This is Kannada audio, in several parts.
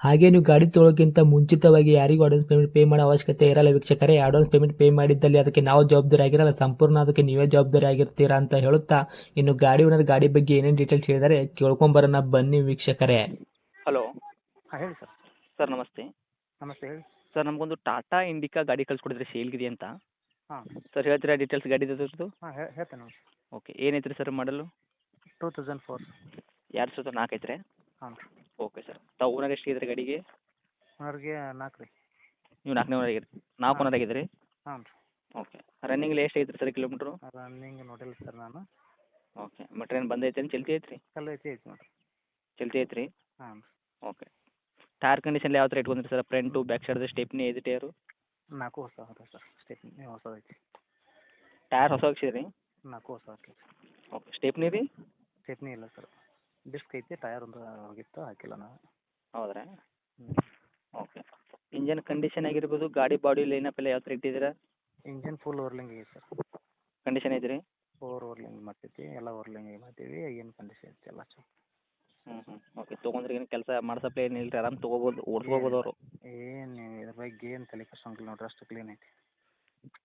ಹಾಗೆ ನೀವು ಗಾಡಿ ತೊಳೋಕ್ಕಿಂತ ಮುಂಚಿತವಾಗಿ ಯಾರಿಗೂ ಅಡ್ವಾನ್ಸ್ ಪೇಮೆಂಟ್ ಪೇ ಮಾಡೋ ಅವಶ್ಯಕತೆ ಇರಲ್ಲ ವೀಕ್ಷಕರೇ. ಅಡ್ವಾನ್ಸ್ ಪೇಮೆಂಟ್ ಪೇ ಮಾಡಿದ್ದಲ್ಲಿ ಅದಕ್ಕೆ ನಾವು ಜವಾಬ್ದಾರಿ ಆಗಿರಲ್ಲ. ಸಂಪೂರ್ಣ ಅದಕ್ಕೆ ನೀವೇ ಜವಾಬ್ದಾರಿ ಆಗಿರ್ತೀರಾ ಅಂತ ಹೇಳುತ್ತಾ ಇನ್ನು ಗಾಡಿ ಓನರ್ ಗಾಡಿ ಬಗ್ಗೆ ಏನೇನು ಡೀಟೇಲ್ಸ್ ಹೇಳಿದರೆ ಕೇಳ್ಕೊಂಬರೋಣ ಬನ್ನಿ ವೀಕ್ಷಕರೇ. ಹಲೋ ಹಾಂ ಹೇಳಿ ಸರ್. ಸರ್ ನಮಸ್ತೆ. ನಮಸ್ತೆ ಹೇಳಿ. ಸರ್ ನಮಗೊಂದು ಟಾಟಾ ಇಂಡಿಕಾ ಗಾಡಿ ಕಳ್ಸಿಕೊಡಿದ್ರೆ ಸೇಲ್ಗಿದೆ ಅಂತ. ಹಾಂ. ಸರ್ ಹೇಳ್ತೀರಾ ಡೀಟೇಲ್ಸ್ ಗಾಡಿ ಹಾಂ ಹೇಳ್ತೇನೆ ನೋಡಿ ಓಕೆ ಏನೈತ್ರಿ ಸರ್ ಮಾಡಲು ಟೂ ತೌಸಂಡ್ ಫೋರ್ ಎರಡು ಸಾವಿರದ ನಾಲ್ಕು ಐತ್ರಿ ಹಾಂ. ಓಕೆ ಸರ್ ತಾವು ಓನರ್ ಎಷ್ಟು ಇದ್ರಿ ಗಾಡಿಗೆ? ಅವ್ರಿಗೆ ನಾಲ್ಕು ರೀ. ನೀವು ನಾಲ್ಕನೇ ಓನರ್ ಆಗಿರಿ. ನಾಲ್ಕು ಓನರ್ ಆಗಿದ್ರಿ ಹಾಂ ರೀ. ಓಕೆ ರನ್ನಿಂಗ್ ಎಷ್ಟು ಐತ್ರಿ ಸರ್ ಕಿಲೋಮೀಟ್ರು ರನ್ನಿಂಗ್ ನೋಡಿಲ್ಲ ಸರ್ ನಾನು. ಓಕೆ ಮಟ್ರ್ ಏನು ಬಂದೈತೆ ಏನು ಚಲ್ತಿ ಐತ್ರಿ? ಕಲ್ಲು ಐತಿ ಐತಿ ನೋಡಿರಿ. ಚಲ್ತಿ ಐತ್ರಿ? ಹಾಂ ಓಕೆ ಟೈರ್ ಕಂಡೀಷನ್ ಯಾವ ಥರ ಇಟ್ಕೊಂಡ್ರಿ sir? Front back side stepney ಐದು ಟೈರು ನಾಲ್ಕು ಹೊಸ ಅದ ಸರ್. ಸ್ಟೆಪ್ನಿ ಹೊಸದೈತಿ ಟೈರ್ ಹೊಸ ಹಾಕ್ಸಿರಿ ನಾಲ್ಕು ಹೊಸ ಓಕೆ ಸ್ಟೆಪ್ನಿ ರೀ? ಸ್ಟೆಪ್ನಿ ಇಲ್ಲ ಸರ್. ಡಿಸ್ಕ್ ಐತಿ ಟಯರ್ ಒಂದು ಹೋಗಿತ್ತು ಹಾಕಿಲ್ಲ ನಾವು ಹೌದ್ರಾ? ಓಕೆ ಇಂಜನ್ ಕಂಡೀಷನ್ ಆಗಿರ್ಬೋದು ಗಾಡಿ ಬಾಡಿ ಲೈನಪ್ ಎಲ್ಲ ಯಾವ ಥರ ಇಟ್ಟಿದ್ದೀರಾ? ಇಂಜಿನ್ ಫುಲ್ ಓರ್ಲಿಂಗ್ ಐತಿ ಸರ್. ಕಂಡೀಷನ್ ಐತ್ರಿ? ಫೋರ್ ಓರ್ಲಿಂಗ್ ಮಾಡ್ತೈತಿ ಎಲ್ಲ ಓರ್ಲಿಂಗ್ ಮಾಡ್ತೀವಿ ಏನು ಕಂಡೀಷನ್ ಐತಿ ಎಲ್ಲ ಚಲೋ ಹ್ಞೂ ಹ್ಞೂ ಓಕೆ ತೊಗೊಂಡ್ರೆ ಏನು ಕೆಲಸ ಮಾಡ್ಸಪ್ಲೆ ಏನು ರೀ ಆರಾಮ್ ತೊಗೋಬೋದು ಓಡಿಸ್ಕೋಬೋದು ಅವರು. ಏನು ಇದ್ರ ಬಗ್ಗೆ ಏನು ತಲೆ ಕೆಡ್ಸೋಂಗಿಲ್ಲ ನೋಡ್ರಿ ಅಷ್ಟು ಕ್ಲೀನ್ ಐತಿ.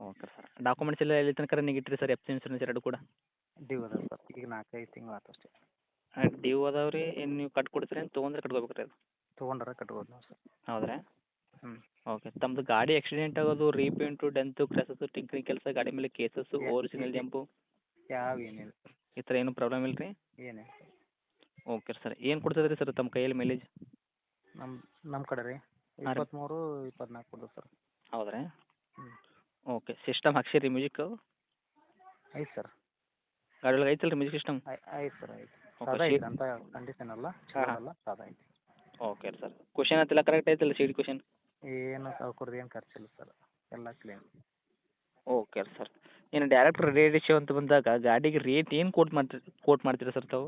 ಓಕೆ ಸರ್ ಡಾಕ್ಯುಮೆಂಟ್ಸ್ ಎಲ್ಲ ಎಲ್ಲಿ ತನಕ ನೀವು ಇಟ್ಟಿರಿ ಸರ್ ಎಫ್ ಸಿ ಇನ್ಸೂರೆನ್ಸ್ ಎರಡು ಕೂಡ? ಡ್ಯೂ ಅದ ಸರ್ ಈಗ ನಾಲ್ಕೈದು ತಿಂಗಳು ಆತು ಅಷ್ಟೇ. ಡ್ಯೂ ಅದಾವೆ ರೀ ಏನು ನೀವು ಕಟ್ಟಿ ಕೊಡ್ತೀರಿ ಏನು ತೊಗೊಂಡ್ರೆ ಕಟ್ಕೋಬೇಕು ರೀ ಅದು. ತೊಗೊಂಡ್ರೆ ಕಟ್ಬೋದು ನಾವು ಸರ್. ಹೌದ್ರಾ? ಹ್ಞೂ ಓಕೆ ತಮ್ಮದು ಗಾಡಿ ಆಕ್ಸಿಡೆಂಟ್ ಆಗೋದು ರೀಪೇಂಟು ಡೆಂತು ಕ್ರ್ಯಾಸಸ್ಸು ಟಿಂಕ್ರಿಂಗ್ ಕೆಲಸ ಗಾಡಿ ಮೇಲೆ ಕೇಸಸ್ಸು ಓರಿಜಿನಲ್ ಜಂಪು ಯಾವ ಏನಿಲ್ಲ. ಈ ಥರ ಏನು ಪ್ರಾಬ್ಲಮ್ ಇಲ್ಲ ರೀ ಏನೇ ಓಕೆ ಸರ್ ಏನು ಕೊಡ್ತದೆ ರೀ ಸರ್ ತಮ್ಮ ಕೈಯಲ್ಲಿ ಮೈಲೇಜ್ ನಮ್ಮ ನಮ್ಮ ಕಡೆ ರೀ. ರೀ. ಇಪ್ಪತ್ತ್ಮೂರು ಇಪ್ಪತ್ನಾಲ್ಕು ಕೊಡ್ತದೆ ಸರ್. ಹೌದ್ರಾ? ಹ್ಞೂ ಓಕೆ ಸಿಸ್ಟಮ್ ಹಾಕ್ಸಿರಿ ಮ್ಯೂಸಿಕ್ಕು ಐತೆ ಸರ್. ಗಾಡಿ ಒಳಗೆ ಐತಲ್ಲ ರೀ ಮ್ಯೂಸಿಕ್ ಸಿಸ್ಟಮ್? ಆಯ್ತು ಸರ್ ಸಾದಾ ಐತೆ ಅಂತ ಕಂಡೀಷನ್ ಅಲ್ಲ. ಅಲ್ಲ ಸಾದಾ ಐತೆ ಓಕೆ ಸರ್. ಕ್ವಶನ್ ಅಂತೆಲ್ಲ ಕರೆಕ್ಟ್ ಐತಲ್ಲ ಸೀಟ್ ಕ್ವಶನ್ ಏನು ಸಾವ್ಕರ್ದು ಏನು ಖರ್ಚಿಲ್ಲ ಸರ್ ಎಲ್ಲ ಕ್ಲೀನ್ ಓಕೆ ಸರ್. ಏನು ಡೈರೆಕ್ಟ್ ರೇಟ್ ಇಶ್ಯೂ ಅಂತ ಬಂದಾಗ ಗಾಡಿಗೆ ರೇಟ್ ಏನು ಕೋಟ್ ಮಾಡ್ತೀರಿ ಕೋಟ್ ಮಾಡ್ತೀರಾ ಸರ್ ತಾವು?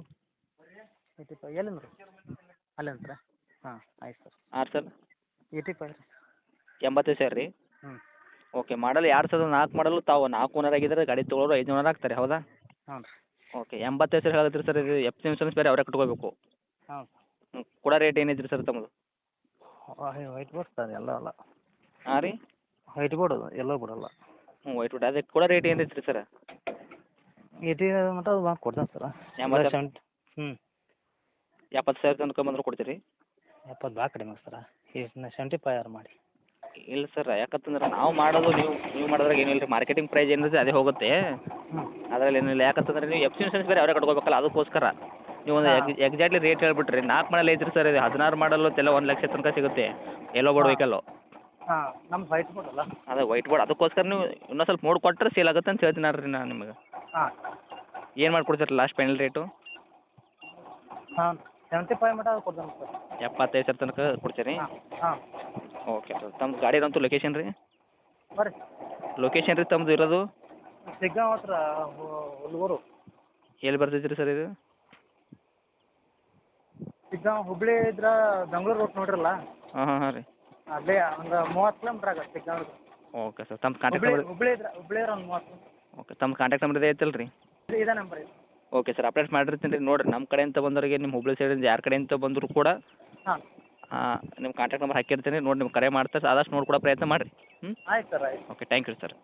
ಏಯ್ಟಿ ಫೈವ್ ಎಲ್ಲಿಂದ ಅಲ್ಲಿಂದ ಹಾಂ ಆಯ್ತು ಸರ್. ಹಾಂ ಸರ್? ಏಯ್ಟಿ ಫೈವ್ ಎಂಬತ್ತೈದು ಸಾವಿರ ರೀ? ಹ್ಞೂ ಓಕೆ ಮಾಡಲ್ ಎರಡು ಸಾವಿರದ ನಾಲ್ಕು ಮಾಡಲು ತಾವು ನಾಲ್ಕು ಓನರ್ ಆಗಿದ್ದಾರೆ ಗಾಡಿ ತೊಗೊಳೋರು ಐದು ಓನರ್ ಆಗ್ತಾರೆ ಹೌದಾ? ಹ್ಞೂ ರೀ. ಓಕೆ ಎಂಬತ್ತೈದು ಸಾವಿರ ಹೇಳಿದ್ರಿ ಸರ್ ಇದು ಎಫ್ ಸಿ ಇನ್ಶೂರೆನ್ಸ್ ಬೇರೆ ಅವರೇ ಕಟ್ಕೋಬೇಕು. ಹಾಂ ಹ್ಞೂ ಕೂಡ ರೇಟ್ ಏನಿದ್ರಿ ಸರ್ ತಮ್ಮದು? ವೈಟ್ ಬೋರ್ಡ್ ಸರ್ ಎಲ್ಲ ಅಲ್ಲ. ಹಾಂ ರೀ? ವೈಟ್ ಬೋರ್ಡ್ ಎಲ್ಲ ಬಿಡಲ್ಲ ಹ್ಞೂ ವೈಟ್ ಬೋರ್ಡ್ ಅದಕ್ಕೆ ಕೂಡ ರೇಟ್ ಏನೈತ್ರಿ ರೀ ಸರ್ ಏಯ್ಟಿ ಮತ್ತೆ ಅದು ಕೊಡ್ತೇನೆ ಸರ್. ಎಂಬತ್ತು ಸೆವೆಂಟ್ ಹ್ಞೂ ಎಪ್ಪತ್ತು ಸಾವಿರ ತನಕ ಬಂದ್ರೆ ಕೊಡ್ತೀರಿ? ಎಪ್ಪತ್ತು ಭಾಳ ಕಡಿಮೆ ಸರ. ಸೆವೆಂಟಿ ಫೈವ್ ಆರು ಮಾಡಿ. ಇಲ್ಲ ಸರ್ ಯಾಕಂತಂದ್ರೆ ನಾವು ಮಾಡೋದು ನೀವು ನೀವು ಮಾಡೋದ್ರಾಗ ಏನಿಲ್ಲ ರೀ ಮಾರ್ಕೆಟಿಂಗ್ ಪ್ರೈಸ್ ಏನಿದೆ ಅದೇ ಹೋಗುತ್ತೆ. ಅದರಲ್ಲಿ ಏನಿಲ್ಲ ಯಾಕಂತಂದ್ರೆ ನೀವು ಎಫ್ ಸಿ ಇನ್ಸೂರೆನ್ಸ್ ಬೇರೆ ಅವರೇ ಕಟ್ಕೋಬೇಕಲ್ಲ ಅದಕ್ಕೋಸ್ಕರ. ನೀವು ಒಂದು. ಎಕ್ಸಾಕ್ಟ್ಲಿ ರೇಟ್ ಹೇಳ್ಬಿಟ್ರಿ ನಾಲ್ಕು ಮಾಡಲ್ ಐತ್ರಿ ಸರ್ ಇದು ಹದಿನಾರು ಮಾಡಲು ಎಲ್ಲ ಒಂದು ಲಕ್ಷ ತನಕ ಸಿಗುತ್ತೆ ಎಲ್ಲೋ ಬೋರ್ಡ್. ವೆಹಿಕಲ್ಲು ಹಾಂ ನಮ್ದು ವೈಟ್ ಬೋರ್ಡ್ ಅಲ್ಲ. ಅದೇ ವೈಟ್ ಬೋರ್ಡ್ ಅದಕ್ಕೋಸ್ಕರ ನೀವು ಇನ್ನೂ ಸ್ವಲ್ಪ ನೋಡಿ ಕೊಟ್ಟರೆ ಸೇಲ್ ಆಗುತ್ತೆ ಅಂತ ಹೇಳ್ತೀನಿ ರೀ ನಾನು ನಿಮಗೆ. ಹಾಂ. ಏನು ಮಾಡ್ಕೊಡ್ತೀರಿ ಲಾಸ್ಟ್ ಫೈನಲ್ ರೇಟು ಹಾಂ ಸೆವೆಂಟಿ ಫೈವ್ ಮಟ್ಟ ಕೊಡ್ತೀನಿ ಸರ್. ಎಪ್ಪತ್ತೈದು ಸಾವಿರ ತನಕ ಕೊಡ್ತೀರಿ? ಹಾಂ. Okay sir. ತಮ್ಮ ಗಾಡಿ ಅದಂತು ಲೊಕೇಶನ್ ರೀ? ಬರ್ರಿ ಲೊಕೇಶನ್ ರೀ ತಮ್ಮದು ಇರೋದು? ಸಿಗ್ಗಾಂವ್ ಹತ್ರ ಹುಲ್ಗೂರು. ಎಲ್ಲಿ ಬರ್ತೈತೆ ರೀ ಸರ್ ಇದು? ಸಿಗ್ಗಾಂವ್ ಹುಬ್ಳಿ ಇದ್ರ ಬೆಂಗ್ಳೂರು ರೋಡ್ ನೋಡ್ರಲ್ಲ? ಹಾಂ ಹಾಂ ಹಾಂ ರೀ. ಅಲ್ಲೇ ಒಂದು ಮೂವತ್ತು ಕಿಲೋಮೀಟ್ರ್ ಆಗತ್ತೆ ಸಿಗ್ಗಾಂವ್ ಓಕೆ ಸರ್. ತಮ್ಮ ಕಾಂಟ್ಯಾಕ್ಟ್ ಹುಬ್ಳಿ ನಂಬರ್ ಹುಬ್ಳಿ ಇದ್ರ ಹುಬ್ಳಿ ಇದ್ರ ಒಂದು ಮೂವತ್ತು ಓಕೆ ತಮ್ಮ ಕಾಂಟ್ಯಾಕ್ಟ್ ನಂಬರ್ ಇದೆ ಐತಲ್ಲ ರೀ ಇದು ಇದೇ ನಂಬರ್ ಇದೆ. ಓಕೆ ಸರ್ ಅಪ್ಡೇಟ್ ಮಾಡಿರ್ತೀನಿ ರೀ. ನೋಡಿರಿ ನಮ್ಮ ಕಡೆಯಿಂದ ಬಂದವರಿಗೆ ನಿಮ್ಮ ಹುಬ್ಳಿ ಸೈಡಿಂದ ಯಾರ ಕಡೆಯಿಂದ ಬಂದರೂ ಕೂಡ ಹಾಂ. ನಿಮ್ಮ ಕಾಂಟ್ಯಾಕ್ಟ್ ನಂಬರ್ ಹಾಕಿರ್ತೀನಿ. ನೋಡಿ ನಿಮ್ಗೆ ಕರೆ ಮಾಡ್ತಾರೆ ಆದಷ್ಟು ನೋಡ್ಕೊಡೋ ಪ್ರಯತ್ನ ಮಾಡಿರಿ. ಹ್ಞೂ ಆಯ್ತು ಸರ್ ಆಯ್ತು. Okay thank you sir